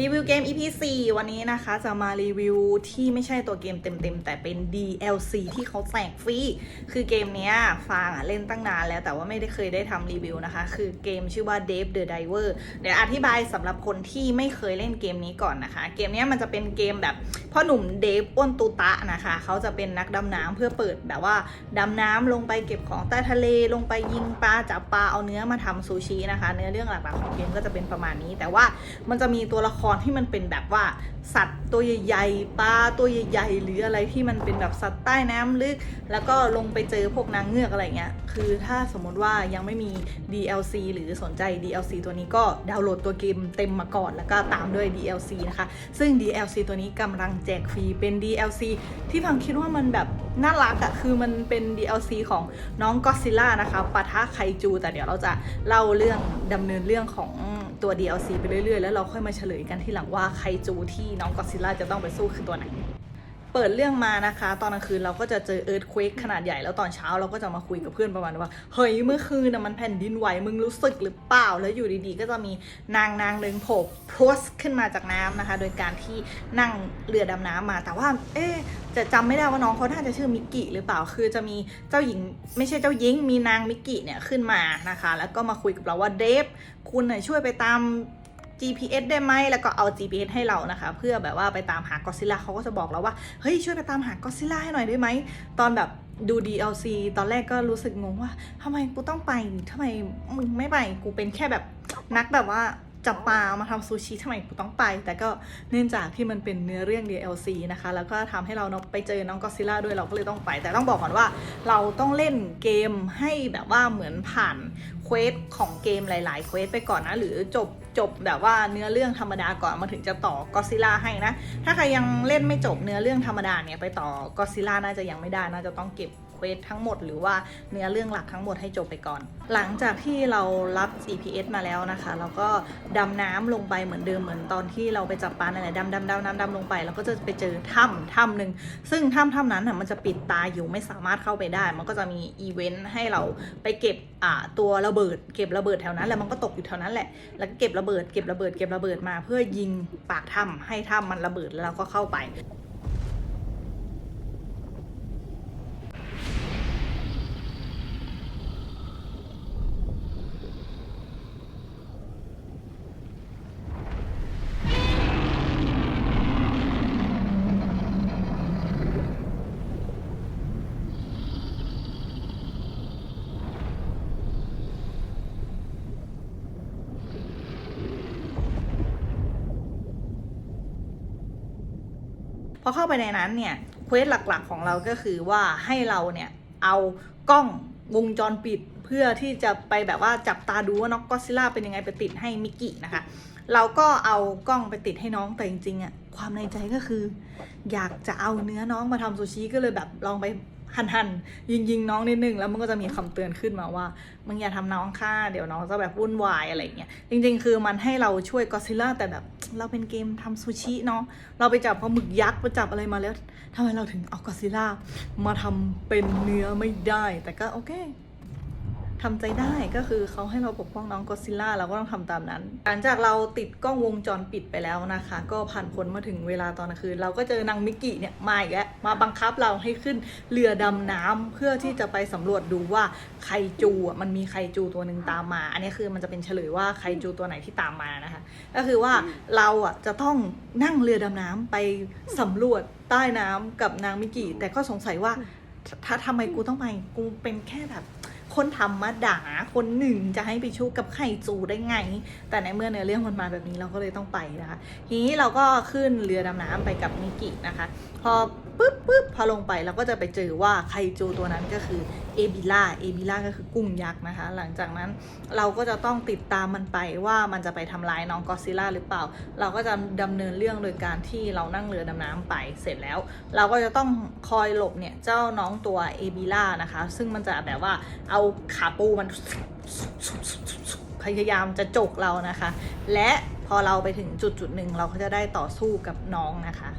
รีวิวเกม EP 4 วันนี้นะคะจะมารีวิวที่ไม่ใช่ตัวเกมเต็มๆ แต่เป็น DLC ที่เขาแจกฟรี คือเกมนี้ฟางอะเล่นตั้งนานแล้วแต่ว่าไม่ได้เคยได้ทำรีวิวนะคะ คือเกมชื่อว่า Dave the Diver เดี๋ยวอธิบายสำหรับคนที่ไม่เคยเล่นเกมนี้ก่อนนะคะ เกมนี้มันจะเป็นเกมแบบพ่อหนุ่มเดฟอ้วนตุตะนะคะ เขาจะเป็นนักดำน้ำเพื่อเปิดแบบว่าดำน้ำลงไปเก็บของใต้ทะเลลงไปยิงปลาจับปลาเอาเนื้อมาทำซูชินะคะ เนื้อเรื่องหลักๆของเกมก็จะเป็นประมาณนี้ แต่ว่ามันจะมีตัวละครที่มันเป็นแบบว่าสัตว์ตัวใหญ่ๆปลาตัวใหญ่ๆหรืออะไรที่มันเป็นแบบสัตว์ใต้น้ำลึก แล้วก็ลงไปเจอพวกนางเงือกอะไรเงี้ยคือถ้าสมมติว่ายังไม่มี DLC หรือสนใจ DLC ตัวนี้ก็ดาวน์โหลดตัวเกมเต็มมาก่อน แล้วก็ตามด้วย DLC นะคะ ซึ่ง DLC ตัวนี้กำลังแจกฟรีเป็น DLC ที่พังคิดว่ามันแบบน่ารักอะคือมันเป็น DLC ของน้องก็ซิล่านะคะปะทะไคจู แต่เดี๋ยวเราจะเล่าเรื่องดำเนินเรื่องของ ตัว DLC ไปเรื่อยๆ แล้วเราค่อยมาเฉลยกันที่หลังว่าไคจูที่น้องก็ซิล่าจะต้องไปสู้คือตัวไหน เปิดเรื่องมานะคะ ตอนกลางคืนเราก็จะเจอเอิร์ธเควกขนาดใหญ่แล้วตอนเช้าเราก็จะมาคุยกับเพื่อนประมาณว่า เฮ้ยเมื่อคืนนะมันแผ่นดินไหวมึงรู้สึกหรือเปล่า แล้วอยู่ดีๆ ก็จะมีนางนางหนึ่งโผล่พรสขึ้นมาจากน้ำนะคะ โดยการที่นั่งเรือดำน้ำมา แต่ว่า เอ๊จะจำไม่ได้ว่าน้องเขาน่าจะชื่อมิกกี้หรือเปล่า คือจะมีเจ้าหญิงไม่ใช่เจ้าหญิงมีนางมิกกี้เนี่ยขึ้นมานะคะ แล้วก็มาคุยกับเราว่าเดฟคุณช่วยไปตาม GPS ได้ไหมแล้วก็เอา GPS ให้เรานะคะ เพื่อแบบว่าไปตามหากอซิล่าเขาก็จะบอกเราว่าเฮ้ยช่วยไปตามหากอซิล่าให้หน่อยได้ไหมตอนแบบดู DLC ตอนแรกก็รู้สึกงงว่าทำไมกูต้องไปทำไมมึงไม่ไปกูเป็นแค่แบบนักแบบว่าจับปลามาทำซูชิทำไมกูต้องไป แต่ก็เนื่องจากที่มันเป็นเนื้อเรื่อง DLC นะคะ แล้วก็ทำให้เราเนาะไปเจอน้องก็ซิล่าด้วยเราก็เลยต้องไป แต่ต้องบอกก่อนว่า เราต้องเล่นเกมให้แบบว่าเหมือนผ่านเควสของเกมหลาย ๆ เควสไปก่อนนะ หรือจบ จบแบบว่าเนื้อเรื่องธรรมดาก่อนมาถึงจะต่อก็ซิล่าให้นะ ถ้าใครยังเล่นไม่จบเนื้อเรื่องธรรมดาเนี่ยไปต่อก็ซิล่าน่าจะยังไม่ได้น่าจะต้องเก็บ เวสทั้งหมด หรือว่าเนื้อเรื่องหลักทั้งหมดให้จบไปก่อน หลังจากที่เรารับ GPS มาแล้วนะคะ เราก็ดำน้ำลงไปเหมือนเดิมเหมือนตอนที่เราไปจับปลานั่นแหละดำดำดำดำดำลงไปแล้วก็จะไปเจอถ้ำถ้ำหนึ่งซึ่งถ้ำถ้ำนั้นน่ะมันจะปิดตาอยู่ไม่สามารถเข้าไปได้ มันก็จะมีอีเวนต์ให้เราไปเก็บอ่าตัวระเบิด เก็บระเบิดแถวนั้น แล้วมันก็ตกอยู่แถวนั้นแหละ แล้วก็เก็บระเบิดเก็บระเบิดเก็บระเบิดมา เพื่อยิงปากถ้ำให้ถ้ำมันระเบิดแล้วเราก็เข้าไป พอเข้าไปในนั้นเนี่ยเควสหลักๆของเราก็คือว่าให้เราเนี่ยเอากล้องวงจรปิดเพื่อที่จะไปแบบว่าจับตาดูว่าน้องก็ซิล่าเป็นยังไงไปติดให้มิกกี้นะคะ เราก็เอากล้องไปติดให้น้องแต่จริงๆอะความในใจก็คือ อยากจะเอาเนื้อน้องมาทำซูชิก็เลยแบบลองไป หันหันยิงยิงน้องนิดนึงแล้วมันก็จะมีคำเตือนขึ้นมาว่ามึงอย่าทำน้องค่าเดี๋ยวน้องจะแบบวุ่นวายอะไรเงี้ยจริง ๆ คือมันให้เราช่วยก็ซิล่าแต่แบบเราเป็นเกมทำซูชิเนาะเราไปจับปลาหมึกยักษ์ไปจับอะไรมาแล้วทำไมเราถึงเอาก็ซิล่ามาทำเป็นเนื้อไม่ได้ แต่ก็โอเค ทำใจได้ก็คือเขาให้เราปกป้องน้องก็ซิลล่าเราก็ต้องทำตามนั้น หลังจากเราติดกล้องวงจรปิดไปแล้วนะคะ ก็ผ่านพ้นมาถึงเวลาตอนกลางคืน เราก็เจอนางมิกกี้เนี่ยมาอีกแล้วมาบังคับเราให้ขึ้นเรือดำน้ำเพื่อที่จะไปสำรวจดูว่าไคจูมันมีไคจูตัวหนึ่งตามมา อันนี้คือมันจะเป็นเฉลยว่าไคจูตัวไหนที่ตามมานะคะ ก็คือว่าเราอะจะต้องนั่งเรือดำน้ำไปสำรวจใต้น้ำกับนางมิกกี้แต่ก็สงสัยว่าถ้าทำไมกูต้องไปกูเป็นแค่แบบ คนธรรมดาคนหนึ่งจะให้ไปชุกกับไข่จูได้ไง แต่ในเมื่อเนื้อเรื่องมันมาแบบนี้เราก็เลยต้องไปนะคะ ทีนี้เราก็ขึ้นเรือดำน้ำไปกับมิกินะคะ พอปุ๊บปุ๊บพอลงไปเราก็จะไปเจอว่าไคจูตัวนั้นก็คือเอบิล่าเอบิล่าก็คือกุ้งยักษ์นะคะ หลังจากนั้นเราก็จะต้องติดตามมันไปว่ามันจะไปทำร้ายน้องกอซิล่าหรือเปล่า เราก็จะดำเนินเรื่องโดยการที่เรานั่งเรือดำน้ำไปเสร็จแล้ว เราก็จะต้องคอยหลบเนี่ยเจ้าน้องตัวเอบิล่านะคะ ซึ่งมันจะแบบว่าเอาขาปูมันพยายามจะจกเรานะคะ และพอเราไปถึงจุดจุดหนึ่งเราก็จะได้ต่อสู้กับน้องนะคะ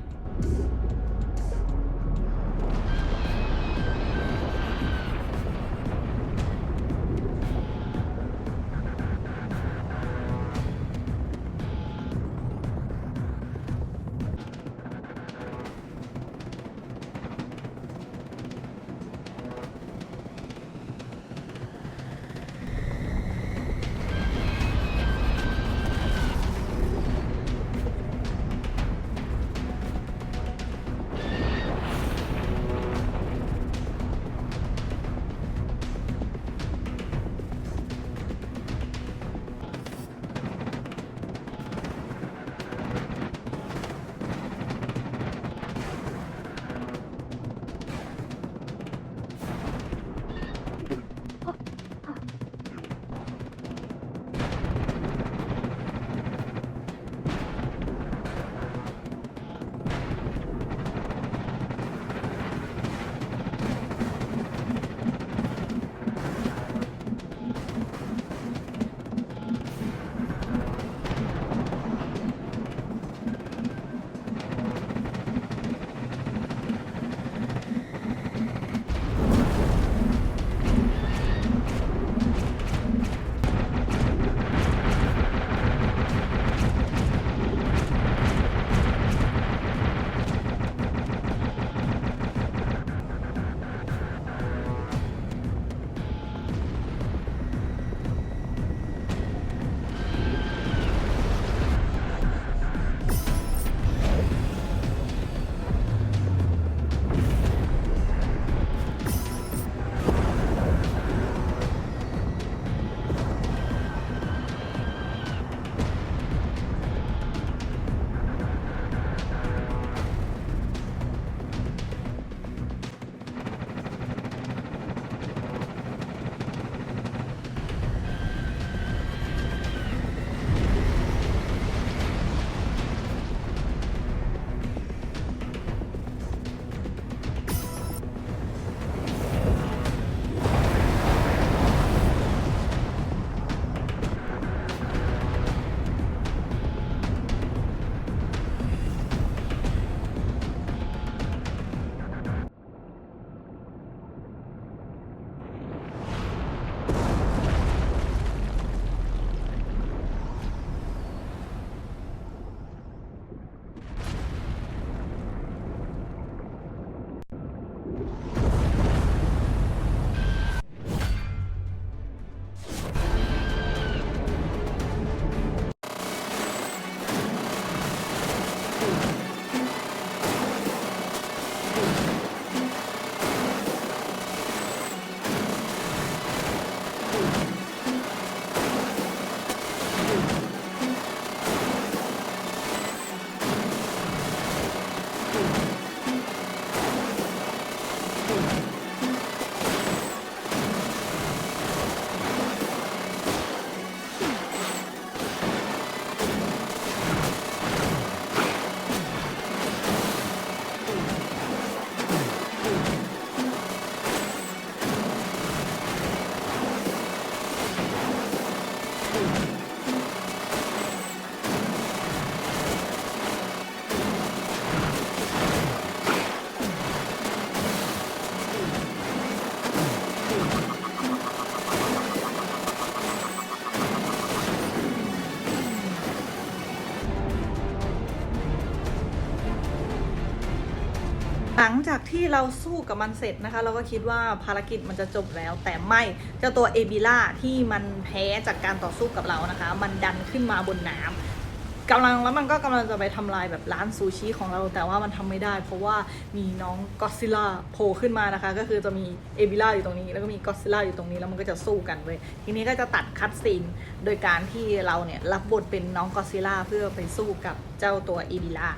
ลังจากที่เราสู้กับมันเสร็จนะคะ เราก็คิดว่าภารกิจมันจะจบแล้ว แต่ไม่เจ้าตัวเอบิล่าที่มันแพ้จากการต่อสู้กับเรานะคะ มันดันขึ้นมาบนน้ำกำลังแล้วมันก็กำลังจะไปทำลายแบบร้านซูชิของเรา แต่ว่ามันทำไม่ได้ เพราะว่ามีน้องก็ซิล่าโผล่ขึ้นมานะคะ ก็คือจะมีเอบิล่าอยู่ตรงนี้ แล้วก็มีก็ซิล่าอยู่ตรงนี้แล้วมันก็จะสู้กันเลยทีนี้ก็จะตัดคัดซีนโดยการที่เราเนี่ยรับบทเป็นน้องก็ซิล่าเพื่อไปสู้กับเจ้าตัวเอบิล่า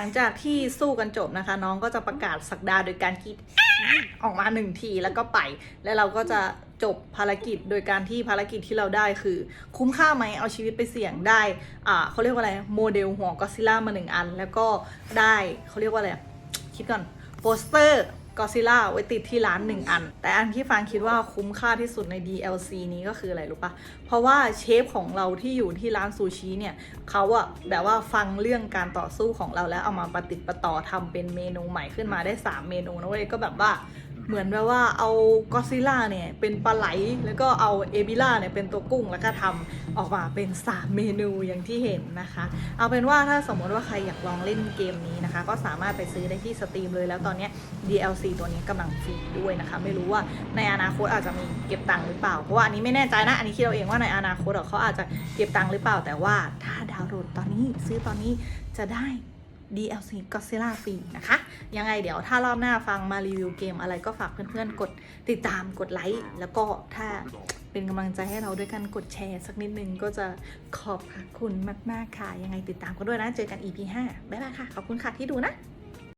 หลังจากที่สู้กันจบนะคะ น้องก็จะประกาศสักดาโดยการกรีดออกมาหนึ่งทีแล้วก็ไป แล้วเราก็จะจบภารกิจโดยการที่ภารกิจที่เราได้คือ คุ้มค่าไหมเอาชีวิตไปเสี่ยงได้อ่าเขาเรียกว่าอะไรโมเดลหัวก็ซิล่ามาหนึ่งอัน แล้วก็ได้เขาเรียกว่าอะไรคิดก่อนโปสเตอร์ กอซิล่าไว้ติดที่ร้านหนึ่งอัน แต่อันที่ฟางคิดว่าคุ้มค่าที่สุดใน DLC นี้ก็คืออะไรรู้ปะเพราะว่าเชฟของเราที่อยู่ที่ร้านซูชิเนี่ยเขาอะแบบว่าฟังเรื่องการต่อสู้ของเราแล้วเอามาประติดประต่อทำเป็นเมนูใหม่ขึ้นมาได้ 3 เมนูนะเว้ยก็แบบว่า เหมือนแบบว่าเอาก็ซิล่าเนี่ยเป็นปลาไหล แล้วก็เอาเอบิล่าเนี่ยเป็นตัวกุ้งแล้วก็ทำออกมาเป็น3เมนูอย่างที่เห็นนะคะ เอาเป็นว่าถ้าสมมติว่าใครอยากลองเล่นเกมนี้นะคะ ก็สามารถไปซื้อได้ที่สตรีมเลยแล้วตอนนี้ DLC ตัวนี้กำลังฟรีด้วยนะคะ ไม่รู้ว่าในอนาคตอาจจะมีเก็บตังค์หรือเปล่า เพราะว่าอันนี้ไม่แน่ใจนะ อันนี้คิดเอาเองว่าในอนาคตอะเขาอาจจะเก็บตังค์หรือเปล่า แต่ว่าถ้าดาวน์โหลดตอนนี้ซื้อตอนนี้จะได้ DLC Godzilla ฟรีนะคะ ยังไงเดี๋ยวถ้ารอบหน้าฟังมารีวิวเกมอะไรก็ฝากเพื่อนๆ กดติดตามกดไลค์แล้วก็ถ้าเป็นกำลังใจให้เราด้วยกันกดแชร์สักนิดนึงก็จะขอบคุณมากๆค่ะ ยังไงติดตามกันด้วยนะ เจอกัน EP 5 บ๊ายบายค่ะ ขอบคุณค่ะที่ดูนะ